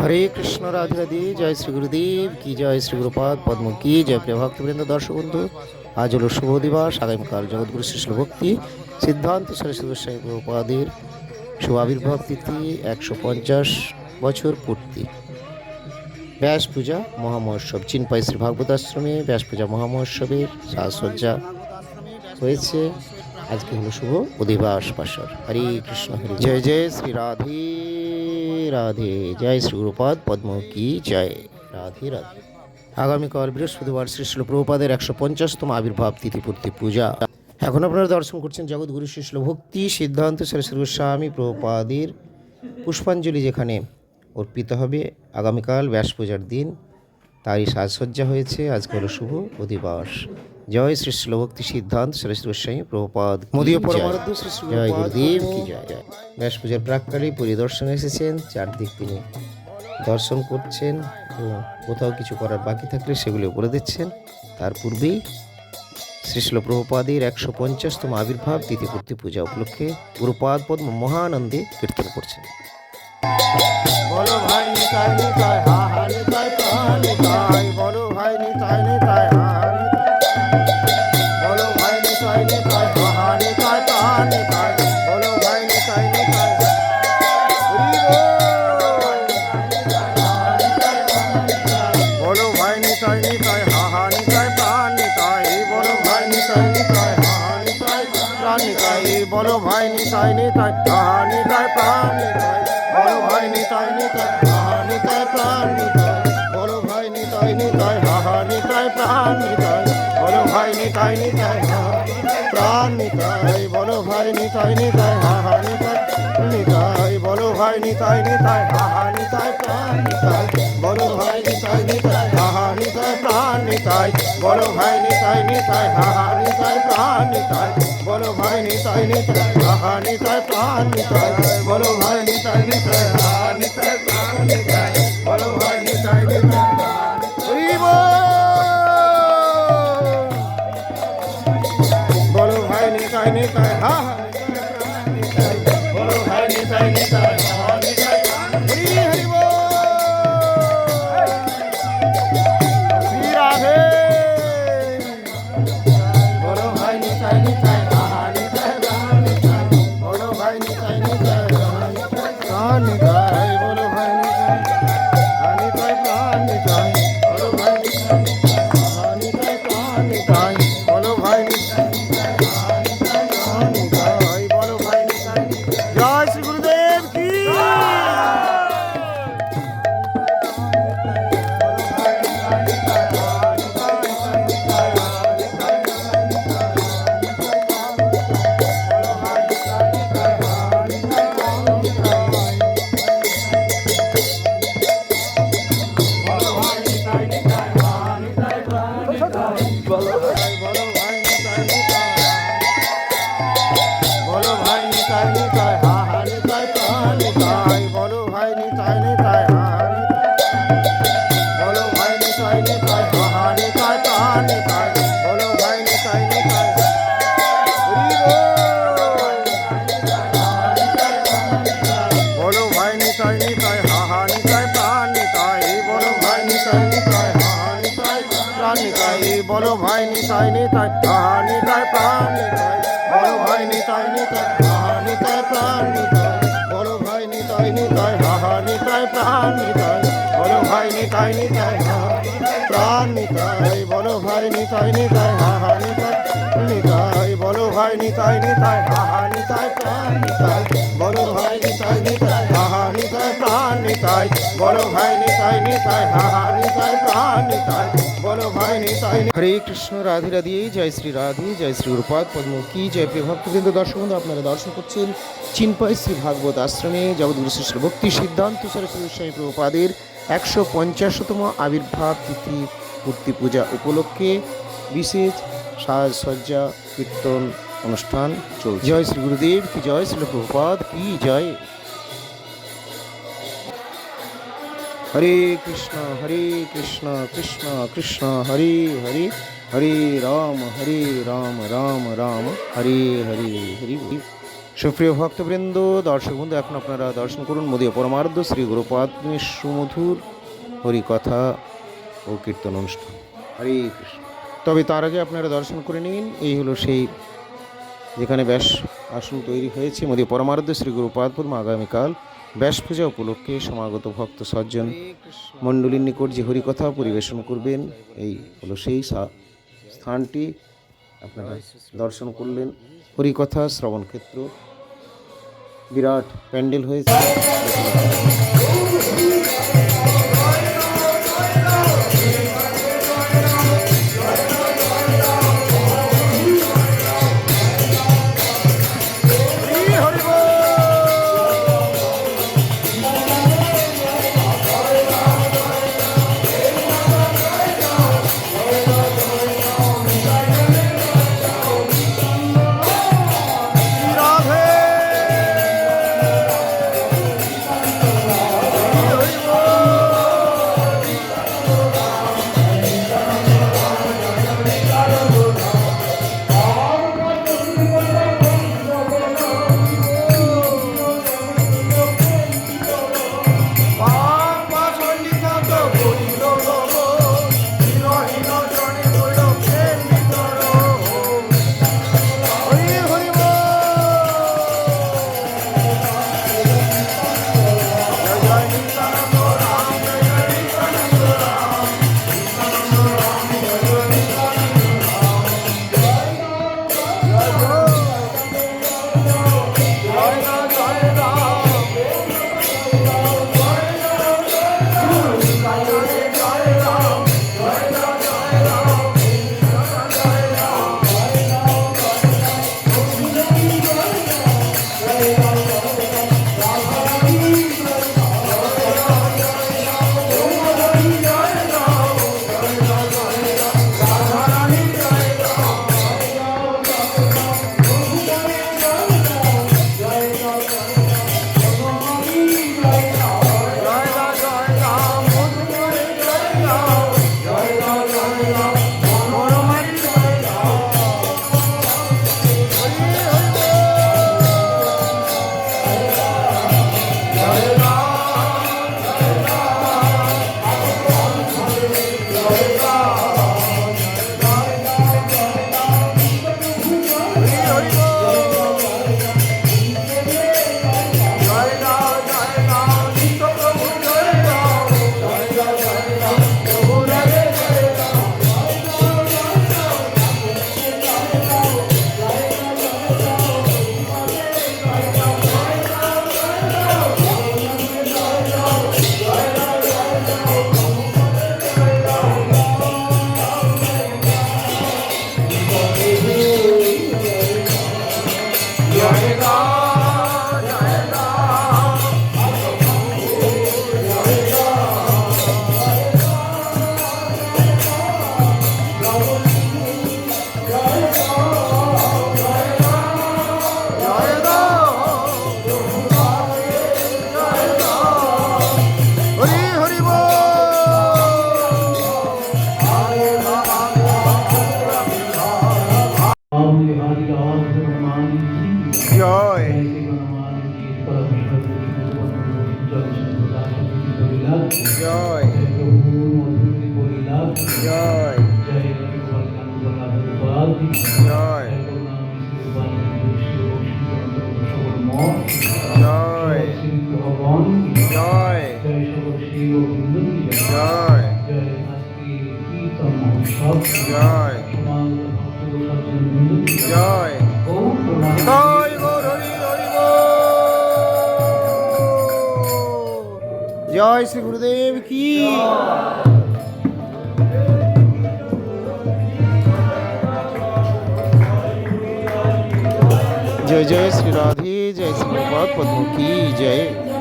হরে কৃষ্ণ, রাধে রাধে, জয় শ্রী গুরুদেব, কি জয় শ্রী গুরুপাদ, পদ্ম কি, জয় প্রিয় ভক্তবৃন্দ, দর্শক বন্ধু, আজ হলো শুভ দিবস, আগামীকাল জগৎগুরু শিষ্য ভক্তি, সিদ্ধান্ত সরস্বতী গোস্বামী প্রভুপাদের শুভ আবির্ভাব তিথি একশো পঞ্চাশ বছর পূর্তি। ব্যাস পূজা মহামহোৎসব চিনপাই শ্রী ভাগবত আশ্রমে ব্যাস পূজা মহামহোৎসবের সাজসজ্জা হয়েছে। আজকে হলো শুভ অধিবাস বাসর হরে কৃষ্ণ, হরে জয় জয় শ্রী রাধে। রাধে, জয় শ্রী গুরুপাদ পদ্ম কি জয় রাধে রাধে। আগামীকাল বৃহস্পতিবার শ্রী শিল প্রভুপাদের একশো পঞ্চাশতম আবির্ভাব তিথিপূর্তি পূজা। এখন আপনারা দর্শন করছেন জগৎগুরু শিশল ভক্তি সিদ্ধান্ত সরস্বতী গোস্বামী প্রভুপাদের পুষ্পাঞ্জলি যেখানে অর্পিত হবে। আগামীকাল ব্যাস পূজার দিন, তারই সাজসজ্জা হয়েছে। আজকে শুভ অধিবাস। জয় শ্রী শিলভক্তি সিদ্ধান্ত সরস্বতী গোস্বামী প্রভুপাদ মোদীয় পরমারাধ্য শ্রী শ্রী জয় গুরুদেব কি জয় জয়। ব্যাস পূজার প্রাককালে পরিদর্শনে এসেছেন চারদিক তিনি দর্শন করছেন এবং কোথাও কিছু করার বাকি থাকলে সেগুলি বলে দিচ্ছেন। তার পূর্বেই শ্রীশিল প্রভুপাদের একশো পঞ্চাশতম আবির্ভাব তিথিপূর্তি পূজা উপলক্ষে গুরুপাদ পদ্ম মহানন্দে কীর্তন করছেন। বলো ভাই নিতাই নিতাই হা হা নিতাই প্রাণ নিতাই। বলো ভাই নিতাই নিতাই হা প্রাণ নিতাই বলো ভাই, নিতাই নিতাই, হা হা, নিতাই। নিতাই বলো ভাই, নিতাই নিতাই, হা নিতাই। প্রাণ নিতাই বলো ভাই, নিতাই নিতাই, হা নিতাই। প্রাণ নিতাই বলো ভাই, নিতাই নিতাই, হা নিতাই। প্রাণ নিতাই বলো ভাই, নিতাই নিতাই, হা নিতাই। প্রাণ নিতাই বলো ভাই, নিতাই নিতাই, হা নিতাই। প্রাণ নিতাই বলো ভাই, নিতাই নিতাই ভাই নিতাই বলো ভাই নিতাই নিতাই হা হা নিতাই ভাই প্রাণ নিতাই ভাই ভাই ভাই নিতাই নিতাই বলো ভাই নিতাই নিতাই হা হা নিতাই প্রাণ নিতাই। বলো ভাই নিতাই হরে কৃষ্ণ রাধে রাধে জয় শ্রী রাধে জয় শ্রী রূপাদ পদ্ম কি জয় প্রিয় ভক্তবৃন্দ দর্শক বন্ধু আপনারা দর্শন করছেন চিনপাই শ্রী ভাগবত আশ্রমে জগৎগুরু শ্রী ভক্তি সিদ্ধান্ত সরস্বতী গোস্বামী প্রভুপাদের একশো পঞ্চাশতম আবির্ভাব তিথি মূর্তি পূজা উপলক্ষে বিশেষ সাজসজ্জা কীর্তন অনুষ্ঠান চলছে। জয় শ্রী গুরুদেব কি জয় শ্রী প্রভুপাদ কি জয়? হরে কৃষ্ণ হরে কৃষ্ণ কৃষ্ণ কৃষ্ণ, হরে হরে হরে রাম হরে রাম রাম রাম, হরে হরে, হরি। সুপ্রিয় ভক্তবৃন্দ, দর্শক বন্ধু, এখন আপনারা দর্শন করুন মোদীয় পরমার্ধ শ্রী গুরুপাদ সুমধুর হরিকথা ও কীর্তন অনুষ্ঠান হরে কৃষ্ণ তবে তার আগে আপনারা দর্শন করে নিন, এই হলো সেই যেখানে ব্যাস আসন তৈরি হয়েছে। মোদী পরমার্ধ শ্রী গুরুপাদপুর আগামীকাল ব্যাস পূজা উপলক্ষে সমাগত ভক্ত সজ্জন মণ্ডলীর নিকট যে হরিকথা পরিবেশন করবেন, এই হলো সেই স্থানটি। আপনারা দর্শন করলেন হরিকথা শ্রবণ ক্ষেত্র। বিরাট প্যান্ডেল হয়েছে। श्री गुरुदेव की। जय जय श्री राधे जय श्री पद्म की जय।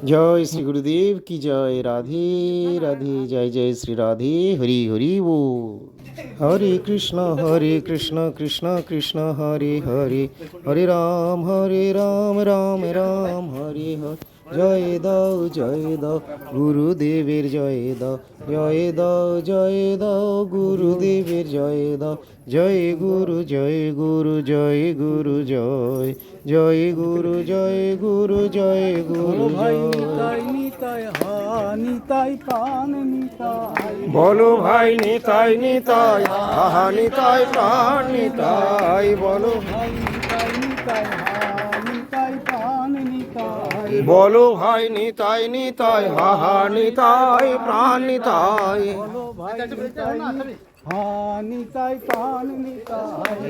কি জয় জয় শ্রী গুরুদেব কি জয় রাধে রাধে জয় জয় শ্রী রাধে হরি হরি বল হরে কৃষ্ণ হরে কৃষ্ণ কৃষ্ণ কৃষ্ণ হরে হরে হরে রাম হরে রাম রাম রাম হরে হরে জয় দাও জয় দাও গুরুদেবের জয় দাও জয় দাও জয় দাও গুরুদেবের জয় দাও জয় গুরু জয় গুরু জয় গুরু জয় জয় গুরু জয় গুরু জয় গুরু বলো ভাই নিতাই নিতাই আহা নিতাই প্রাণ নিতাই। বলো ভাই নিতাই নিতাই বলো ভাই নিতাই নিতাই হাহা নিতাই, প্রাণ নিতাই।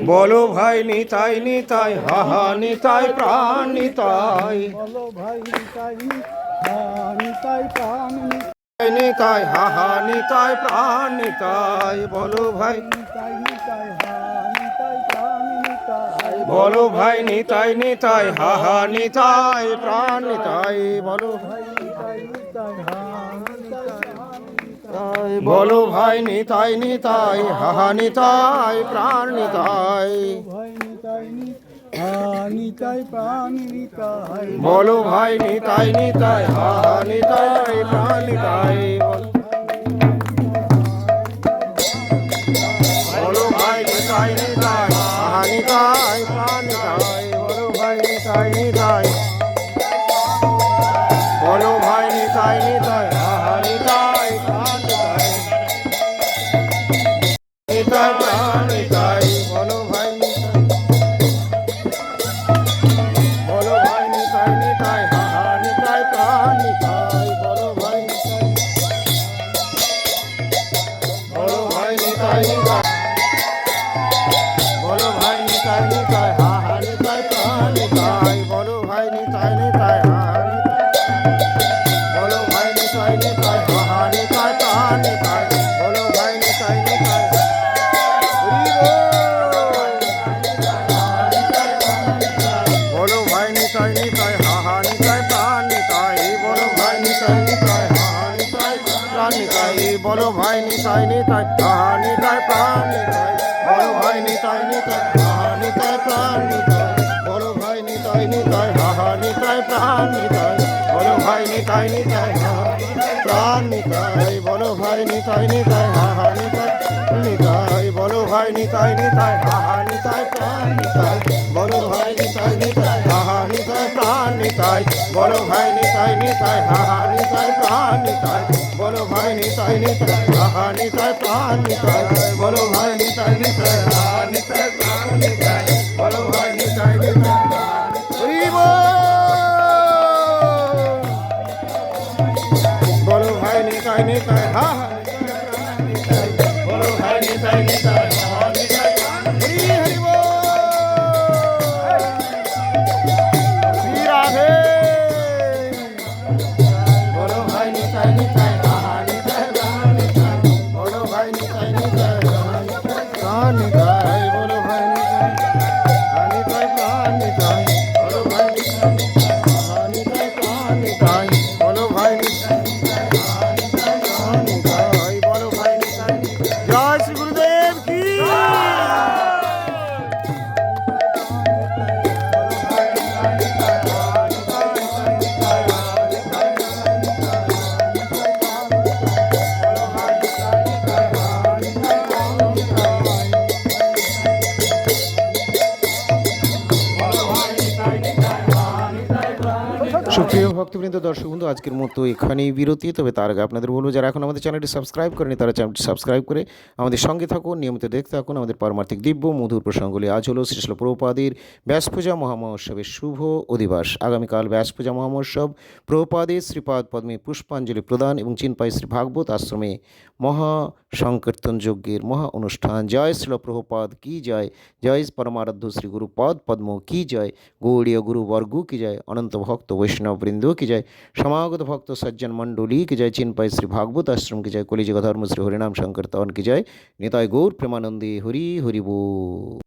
বলো ভাই নিতাই নিতাই হাহা নিতাই, প্রাণ নিতাই। বলো ভাই নিতাই নিতাই প্রাণ নিতাই হাহা নিতাই, প্রাণ নিতাই। বলো ভাই। নিতাই নিতাই হা বলো ভাই নিতাই নিতাই বলো নিতাই হা, নিতাই, প্রাণ নিতাই, বলো ভাই নিতাই নিতাই নি হা নিতাই, প্রাণ নিতাই। বলো ভাই নিতাই নিতাই হাহা নিতাই, প্রাণ নিতাই নিতাই বলো ভাই নিতাই নিতাই হাহা নিতাই প্রাণ নিতাই বলো ভাই নিতাই নিতাই হাহা নিতাই প্রাণ নিতাই বলো ভাই নিতাই নিতাই হাহা নিতাই প্রাণ নিতাই বলো ভাই নিতাই নিতাই হাহা প্রাণ নিতাই বলো ভাই নিতাই নিতাই হাহা নিতাই নিতাই বলো ভাই নিতাই নিতাই হাহা নিতাই প্রাণ নিতাই বলো ভাই নিতাই নিতাই হাহা নিতাই প্রাণ নিতাই বলো ভাই নিতাই নিতাই হাহা নিতাই প্রাণ বলো ভাই নিতাই নিতাই হাহা নিতাই প্রাণ নিতাই বলো ভাই নিতাই নিতাই হাহা ভক্তবৃন্দ, দর্শক বন্ধু, আজকের মতো এখানেই বিরতি। তবে তার আগে আপনাদের বলব, যারা এখন আমাদের চ্যানেলটি সাবস্ক্রাইব করেনি তারা চ্যানেলটি সাবস্ক্রাইব করে আমাদের সঙ্গে থাকুন, নিয়মিত দেখতে থাকুন। আমাদের পারমার্থিক দিব্য, মধুর প্রসঙ্গগুলি আজ হলো শ্রীশল প্রভুপাদের ব্যাস পূজা মহামহোৎসবের শুভ অধিবাস। আগামীকাল ব্যাস পূজা মহামহোৎসব, প্রভুপাদের শ্রীপাদ পদ্মে পুষ্পাঞ্জলি প্রদান এবং চিনপাই শ্রী ভাগবত আশ্রমে মহা সংকীর্তন যজ্ঞের মহা অনুষ্ঠান। জয় শ্রীল প্রভুপাদ, কি জয়? জয় পরমারাধ্য শ্রী গুরুপদ পদ্ম, কি জয়? গৌড়ীয় গুরুবর্গ, কি জয়? অনন্ত ভক্ত বৈষ্ণব কি জয় সমাগত ভক্ত সজ্জন মণ্ডলী কি জয় চিনপাই শ্রী ভাগবত আশ্রম কি জয় কলিযুগ ধর্ম শ্রী হরিনাম শঙ্কর তন কি জয় নিতাই গৌর প্রেমানন্দে হরি হরি বল